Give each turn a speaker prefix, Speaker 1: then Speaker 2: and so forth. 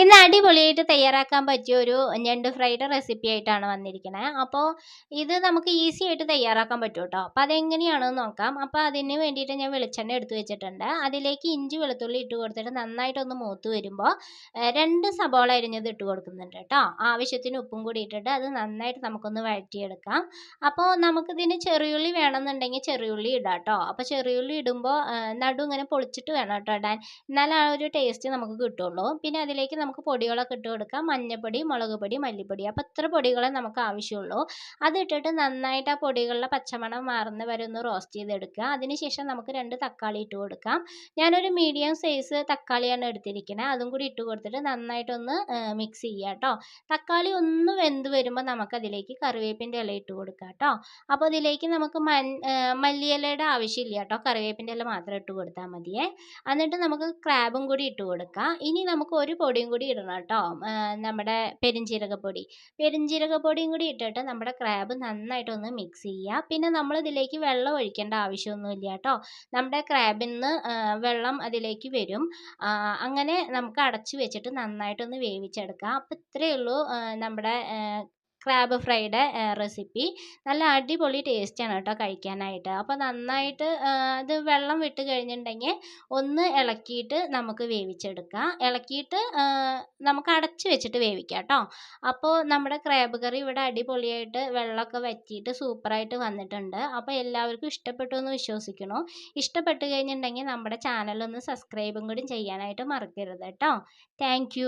Speaker 1: ഇന്ന് അടിപൊളിയായിട്ട് തയ്യാറാക്കാൻ പറ്റിയ ഒരു ഞണ്ട് ഫ്രൈഡ് റെസിപ്പി ആയിട്ടാണ് വന്നിരിക്കുന്നത് അപ്പോൾ ഇത് നമുക്ക് ഈസി ആയിട്ട് തയ്യാറാക്കാൻ പറ്റും കേട്ടോ അപ്പോൾ അതെങ്ങനെയാണെന്ന് നോക്കാം. അപ്പോൾ അതിന് വേണ്ടിയിട്ട് ഞാൻ വെളിച്ചെണ്ണ എടുത്തു വെച്ചിട്ടുണ്ട്. അതിലേക്ക് ഇഞ്ചി വെളുത്തുള്ളി ഇട്ട് കൊടുത്തിട്ട് നന്നായിട്ടൊന്ന് മൂത്ത് വരുമ്പോൾ രണ്ട് സബോള അരിഞ്ഞത് ഇട്ട് കൊടുക്കുന്നുണ്ട് കേട്ടോ ആവശ്യത്തിന് ഉപ്പും കൂടി ഇട്ടിട്ട് അത് നന്നായിട്ട് നമുക്കൊന്ന് വഴറ്റിയെടുക്കാം. അപ്പോൾ നമുക്കിതിന് ചെറിയുള്ളി വേണമെന്നുണ്ടെങ്കിൽ ചെറിയുള്ളി ഇടാം കേട്ടോ അപ്പോൾ ചെറിയുള്ളി ഇടുമ്പോൾ നടു ഇങ്ങനെ പൊളിച്ചിട്ട് വേണം കേട്ടോ ഇടാൻ. എന്നാലും ആ ഒരു ടേസ്റ്റ് നമുക്ക് കിട്ടുള്ളൂ. പിന്നെ അതിലേക്ക് നമുക്ക് പൊടികളൊക്കെ ഇട്ട് കൊടുക്കാം. മഞ്ഞൾപ്പൊടി മുളക് പൊടി മല്ലിപ്പൊടി. അപ്പോൾ ഇത്ര പൊടികളെ നമുക്ക് ആവശ്യമുള്ളൂ. അതിട്ടിട്ട് നന്നായിട്ട് ആ പൊടികളുടെ പച്ചമണം മാറുന്ന വരെ ഒന്ന് റോസ്റ്റ് ചെയ്തെടുക്കുക. അതിനുശേഷം നമുക്ക് രണ്ട് തക്കാളി ഇട്ട് കൊടുക്കാം. ഞാനൊരു മീഡിയം സൈസ് തക്കാളിയാണ് എടുത്തിരിക്കുന്നത് അതും കൂടി ഇട്ട് കൊടുത്തിട്ട് നന്നായിട്ടൊന്ന് മിക്സ് ചെയ്യുക കേട്ടോ. തക്കാളി ഒന്ന് വെന്ത് വരുമ്പോൾ നമുക്കതിലേക്ക് കറിവേപ്പിന്റെ ഇല ഇട്ട് കൊടുക്കാം കേട്ടോ. അപ്പോൾ അതിലേക്ക് നമുക്ക് മൻ മല്ലിയിലയുടെ ആവശ്യമില്ല കേട്ടോ. കറിവേപ്പിന്റെ ഇല മാത്രം ഇട്ട് കൊടുത്താൽ മതിയേ. എന്നിട്ട് നമുക്ക് ക്രാബും കൂടി ഇട്ട് കൊടുക്കാം. ഇനി നമുക്ക് ഒരു പൊടിയും കൂടി ഇടണം കേട്ടോ. നമ്മുടെ പെരിഞ്ജീരകപ്പൊടി പെരിഞ്ജീരകപ്പൊടിയും കൂടി ഇട്ടിട്ട് നമ്മുടെ ക്രാബ് നന്നായിട്ടൊന്ന് മിക്സ് ചെയ്യുക. പിന്നെ നമ്മൾ ഇതിലേക്ക് വെള്ളം ഒഴിക്കേണ്ട ആവശ്യമൊന്നുമില്ല കേട്ടോ. നമ്മുടെ ക്രാബിൽ നിന്ന് വെള്ളം അതിലേക്ക് വരും. അങ്ങനെ നമുക്ക് അടച്ചു വെച്ചിട്ട് നന്നായിട്ടൊന്ന് വേവിച്ചെടുക്കാം. അപ്പോൾ ഇത്രയേ ഉള്ളൂ നമ്മുടെ ക്രാബ് ഫ്രൈയുടെ റെസിപ്പി നല്ല അടിപൊളി ടേസ്റ്റാണ് കേട്ടോ കഴിക്കാനായിട്ട്. അപ്പോൾ നന്നായിട്ട് അത് വെള്ളം വിട്ട് കഴിഞ്ഞിട്ടുണ്ടെങ്കിൽ ഒന്ന് ഇളക്കിയിട്ട് നമുക്ക് വേവിച്ചെടുക്കാം. ഇളക്കിയിട്ട് നമുക്ക് അടച്ച് വെച്ചിട്ട് വേവിക്കാം കേട്ടോ. അപ്പോൾ നമ്മുടെ ക്രാബ് കറി ഇവിടെ അടിപൊളിയായിട്ട് വെള്ളമൊക്കെ വറ്റിയിട്ട് സൂപ്പറായിട്ട് വന്നിട്ടുണ്ട്. അപ്പോൾ എല്ലാവർക്കും ഇഷ്ടപ്പെട്ടു എന്ന് വിശ്വസിക്കണു ഇഷ്ടപ്പെട്ട് കഴിഞ്ഞിട്ടുണ്ടെങ്കിൽ നമ്മുടെ ചാനലൊന്ന് സബ്സ്ക്രൈബും കൂടി ചെയ്യാനായിട്ട് മറക്കരുത് കേട്ടോ. താങ്ക്